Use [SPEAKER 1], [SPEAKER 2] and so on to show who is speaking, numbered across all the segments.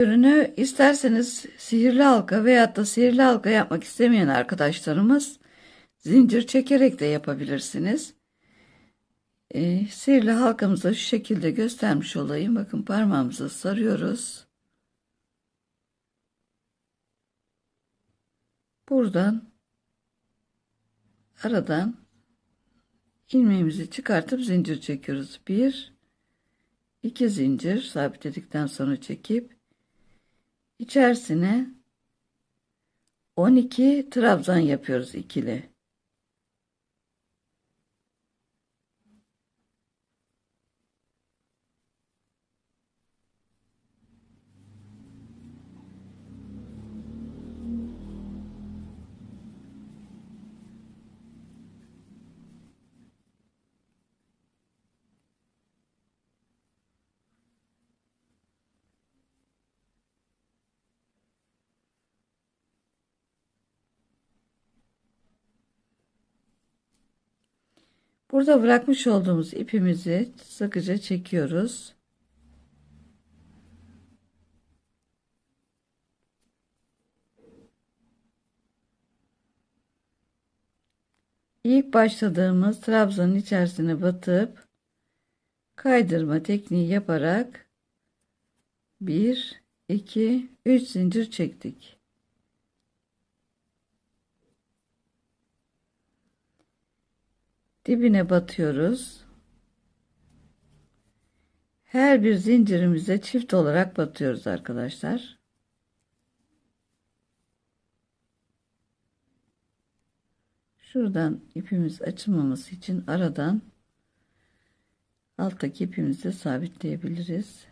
[SPEAKER 1] Ürünü isterseniz sihirli halka veyahut da sihirli halka yapmak istemeyen arkadaşlarımız zincir çekerek de yapabilirsiniz. Ee, sihirli halkamızı şu şekilde göstermiş olayım. Bakın parmağımızı sarıyoruz. Buradan aradan ilmeğimizi çıkartıp zincir çekiyoruz. Bir, iki zincir sabitledikten sonra çekip içerisine 12 trabzan yapıyoruz ikili. Burada bırakmış olduğumuz ipimizi sıkıca çekiyoruz. İlk başladığımız trabzanın içerisine batıp kaydırma tekniği yaparak 1 2 3 zincir çektik. Dibine batıyoruz. Her bir zincirimize çift olarak batıyoruz arkadaşlar. Şuradan ipimiz açılmaması için aradan alttaki ipimizi sabitleyebiliriz.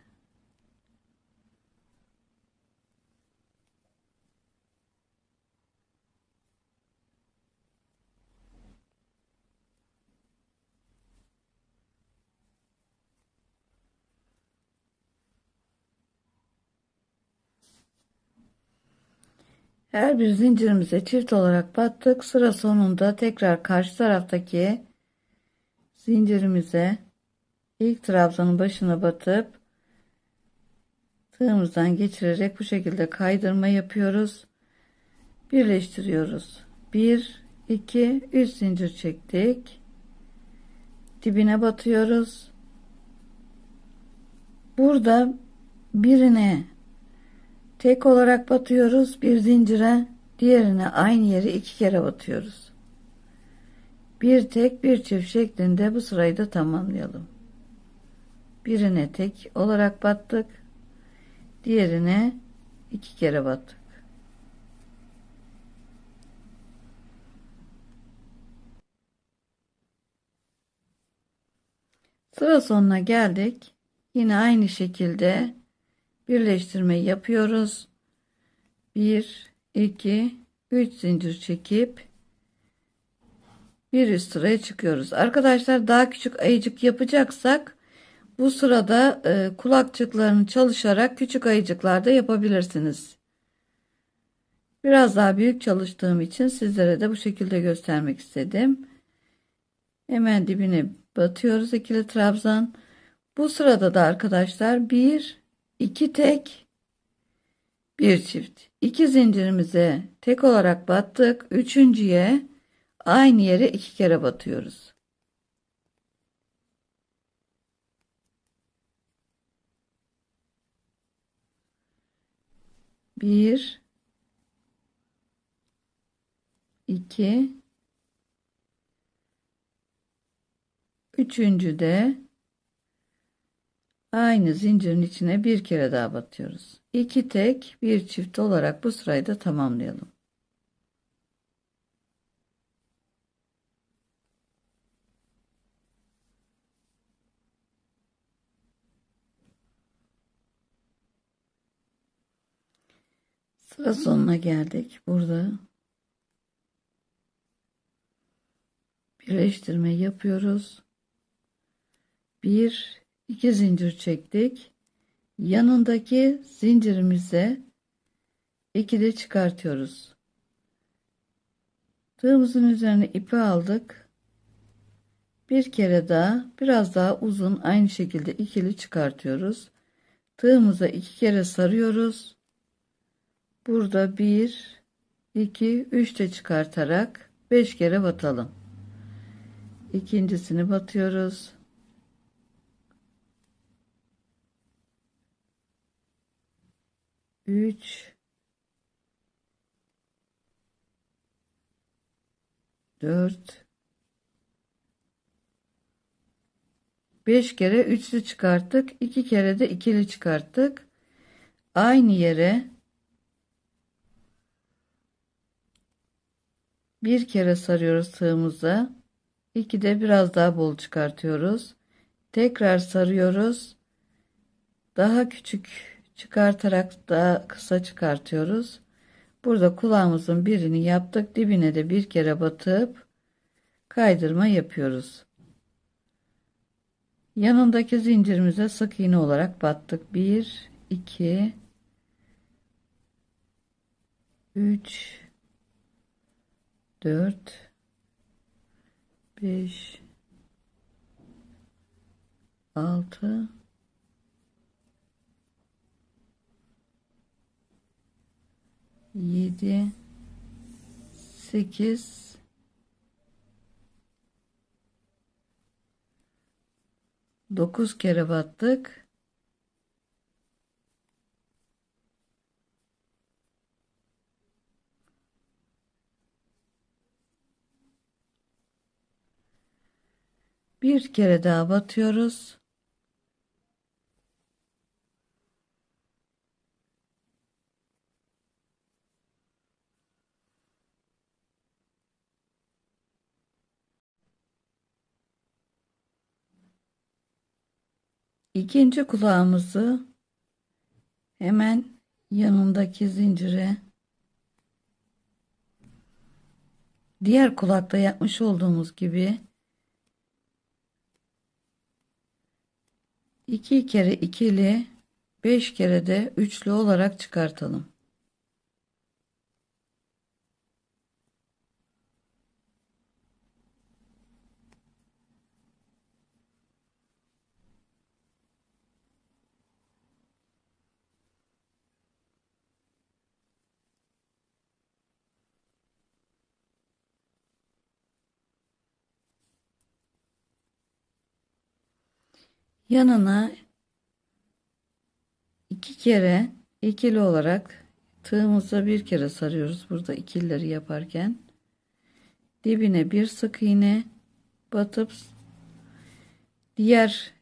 [SPEAKER 1] Her bir zincirimize çift olarak battık. Sıra sonunda tekrar karşı taraftaki zincirimize ilk trabzanın başına batıp tığımızdan geçirerek bu şekilde kaydırma yapıyoruz. Birleştiriyoruz. 1 2 3 zincir çektik. Dibine batıyoruz. Burada birine Tek olarak batıyoruz bir zincire, diğerine aynı yeri iki kere batıyoruz. Bir tek bir çift şeklinde bu sırayı da tamamlayalım. Birine tek olarak battık. Diğerine iki kere battık. Sıra sonuna geldik. Yine aynı şekilde birleştirme yapıyoruz. 1 2 3 zincir çekip bir üst sıraya çıkıyoruz. Arkadaşlar daha küçük ayıcık yapacaksak bu sırada e, kulakçıklarını çalışarak küçük ayıcıklarda yapabilirsiniz. Biraz daha büyük çalıştığım için sizlere de bu şekilde göstermek istedim. Hemen dibine batıyoruz ikili trabzan. Bu sırada da arkadaşlar bir 2 tek bir çift. 2 zincirimize tek olarak battık. Üçüncüye aynı yere iki kere batıyoruz. Bir, iki, üçüncü de Aynı zincirin içine bir kere daha batıyoruz. İki tek bir çift olarak bu sırayı da tamamlayalım. Sıra sonuna geldik. Burada birleştirme yapıyoruz. Bir 2 zincir çektik. Yanındaki zincirimize ikili çıkartıyoruz. Tığımızın üzerine ipi aldık. Bir kere daha biraz daha uzun aynı şekilde ikili çıkartıyoruz. Tığımıza iki kere sarıyoruz. Burada bir, iki, üç de çıkartarak beş kere batalım. İkincisini batıyoruz. Üç, dört, beş kere üçlü çıkarttık. iki kere de ikili çıkarttık. Aynı yere bir kere sarıyoruz tığımıza. İki de biraz daha bol çıkartıyoruz. Tekrar sarıyoruz. Daha küçük çıkartarak daha kısa çıkartıyoruz. Burada kulağımızın birini yaptık. Dibine de bir kere batıp kaydırma yapıyoruz. Yanındaki zincirimize sık iğne olarak battık. 1 2 3 4 5 6 7 8 9 kere battık. Bir kere daha batıyoruz. İkinci kulağımızı hemen yanındaki zincire diğer kulakta yapmış olduğumuz gibi iki kere ikili beş kere de üçlü olarak çıkartalım. Yanına iki kere ikili olarak tığımıza bir kere sarıyoruz burada ikilileri yaparken dibine bir sık iğne batıp diğer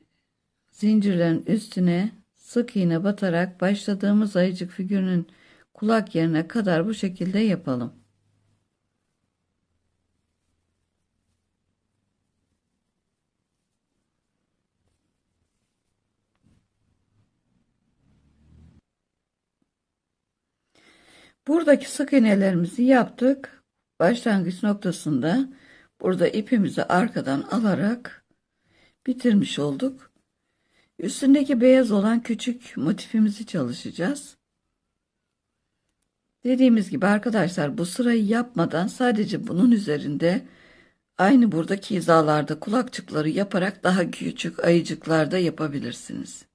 [SPEAKER 1] zincirlerin üstüne sık iğne batarak başladığımız ayıcık figürünün kulak yerine kadar bu şekilde yapalım. Buradaki sık iğnelerimizi yaptık. Başlangıç noktasında burada ipimizi arkadan alarak bitirmiş olduk. Üstündeki beyaz olan küçük motifimizi çalışacağız. Dediğimiz gibi arkadaşlar bu sırayı yapmadan sadece bunun üzerinde aynı buradaki hizalarda kulakçıkları yaparak daha küçük ayıcıklarda yapabilirsiniz.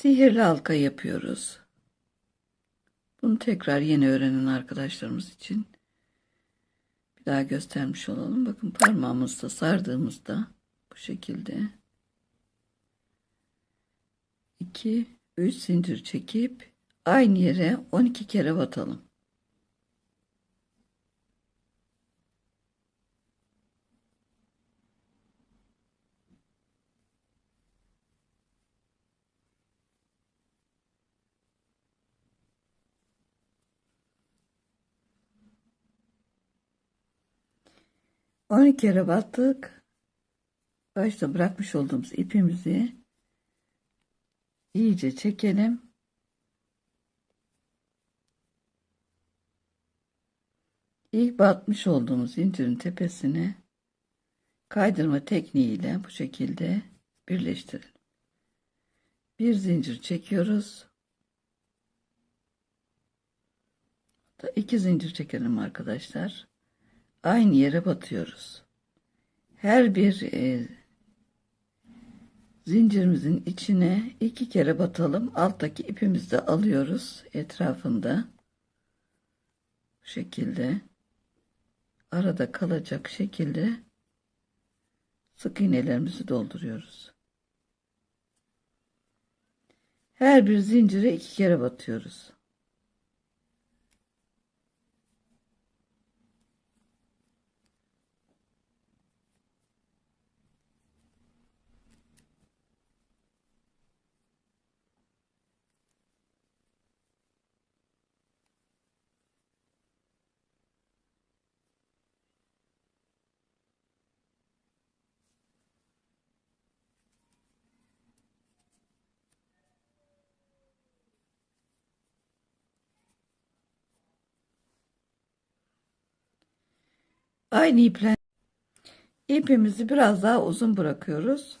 [SPEAKER 1] Sihirli halka yapıyoruz. Bunu tekrar yeni öğrenen arkadaşlarımız için bir daha göstermiş olalım. Bakın parmağımızda sardığımızda bu şekilde 2 3 zincir çekip aynı yere 12 kere batalım. 12 kere battık. Başta bırakmış olduğumuz ipimizi iyice çekelim. İlk batmış olduğumuz zincirin tepesine kaydırma tekniğiyle bu şekilde birleştirelim. Bir zincir çekiyoruz. Da iki zincir çekelim arkadaşlar. Aynı yere batıyoruz. Her bir e, zincirimizin içine iki kere batalım. Alttaki ipimizi de alıyoruz etrafında. Bu şekilde arada kalacak şekilde sık iğnelerimizi dolduruyoruz. Her bir zincire iki kere batıyoruz. Aynı iple ipimizi biraz daha uzun bırakıyoruz.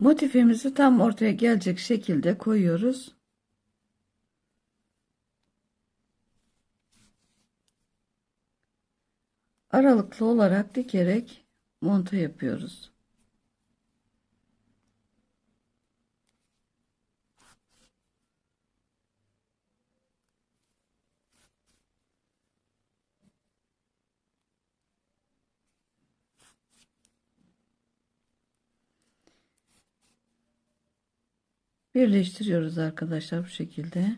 [SPEAKER 1] Motifimizi tam ortaya gelecek şekilde koyuyoruz. Aralıklı olarak dikerek monta yapıyoruz. Birleştiriyoruz arkadaşlar bu şekilde.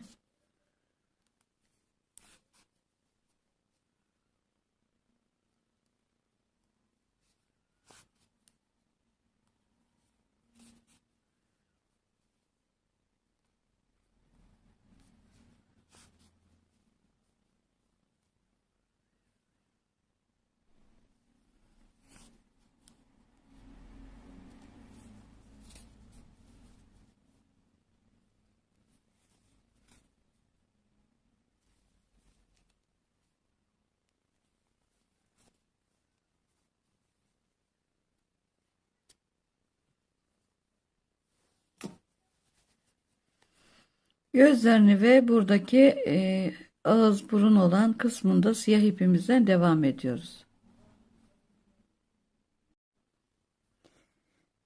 [SPEAKER 1] Gözlerini ve buradaki e, ağız burun olan kısmında siyah ipimizden devam ediyoruz.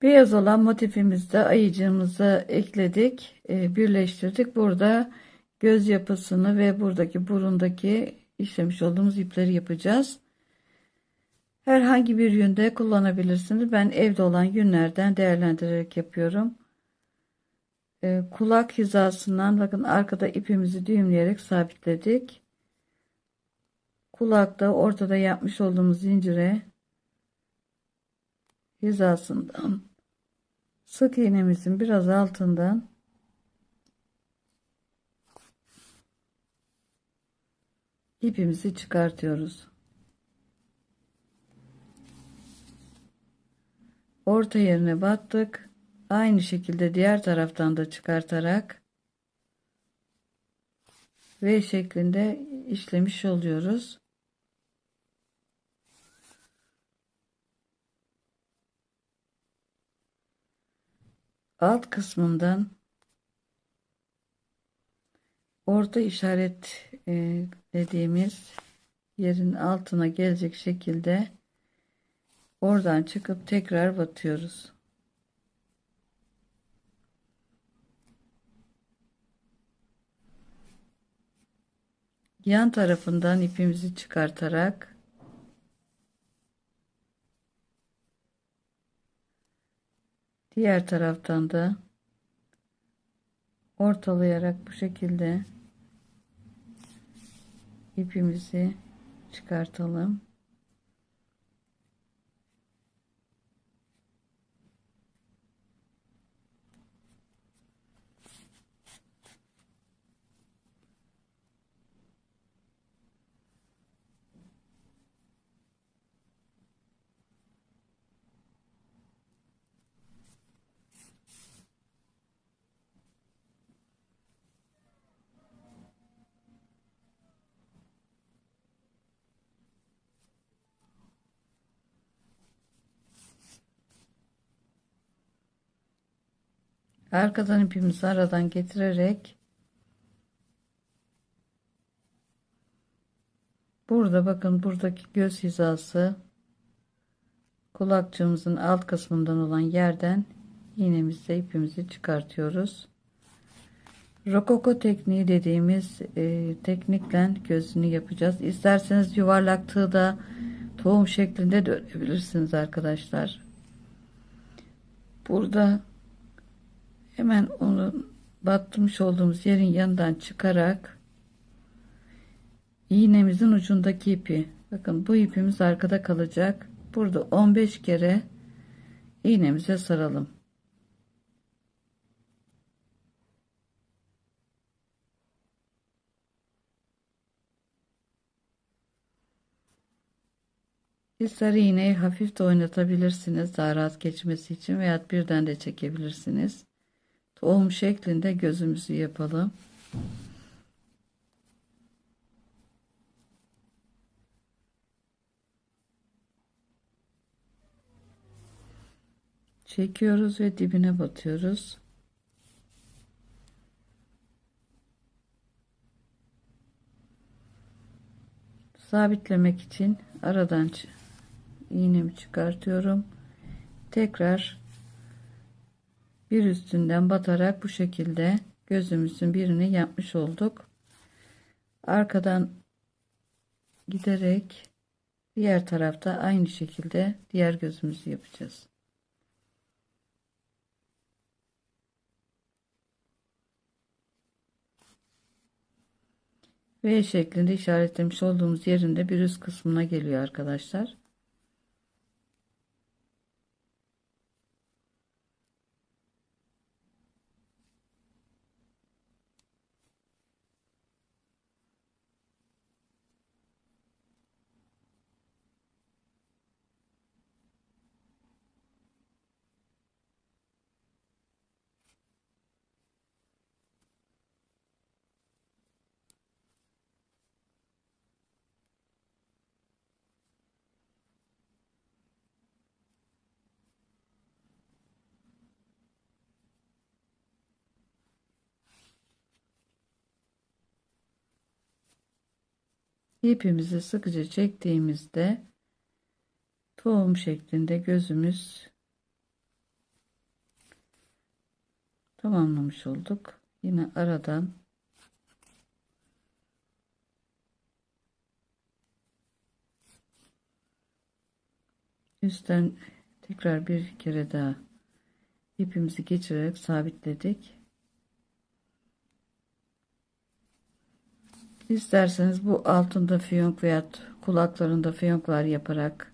[SPEAKER 1] Beyaz olan motifimizde ayıcığımızı ekledik, e, birleştirdik. Burada göz yapısını ve buradaki burundaki işlemiş olduğumuz ipleri yapacağız. Herhangi bir yünde kullanabilirsiniz. Ben evde olan yünlerden değerlendirerek yapıyorum. E, kulak hizasından bakın arkada ipimizi düğümleyerek sabitledik. Kulakta ortada yapmış olduğumuz zincire hizasından sık iğnemizin biraz altından ipimizi çıkartıyoruz. Orta yerine battık. Aynı şekilde diğer taraftan da çıkartarak V şeklinde işlemiş oluyoruz. Alt kısmından orta işaret e, dediğimiz yerin altına gelecek şekilde oradan çıkıp tekrar batıyoruz. Yan tarafından ipimizi çıkartarak diğer taraftan da ortalayarak bu şekilde ipimizi çıkartalım. Arkadan ipimizi aradan getirerek burada bakın buradaki göz hizası kulakçığımızın alt kısmından olan yerden iğnemizle ipimizi çıkartıyoruz. Rokoko tekniği dediğimiz e, teknikle gözünü yapacağız. İsterseniz yuvarlak tığ da tohum şeklinde de örebilirsiniz arkadaşlar. Burada hemen onu battırmış olduğumuz yerin yanından çıkarak iğnemizin ucundaki ipi bakın bu ipimiz arkada kalacak. Burada 15 kere iğnemize saralım. Bir sarı iğneyi hafif de oynatabilirsiniz daha rahat geçmesi için veya birden de çekebilirsiniz. Tohum şeklinde gözümüzü yapalım. Çekiyoruz ve dibine batıyoruz. Sabitlemek için aradan iğnemi çıkartıyorum. Tekrar bir üstünden batarak bu şekilde gözümüzün birini yapmış olduk. Arkadan giderek diğer tarafta aynı şekilde diğer gözümüzü yapacağız. V şeklinde işaretlemiş olduğumuz yerinde bir üst kısmına geliyor arkadaşlar. İpimizi sıkıca çektiğimizde tohum şeklinde gözümüz tamamlamış olduk. Yine aradan üstten tekrar bir kere daha ipimizi geçirerek sabitledik. İsterseniz bu altında fiyonk veya kulaklarında fiyonklar yaparak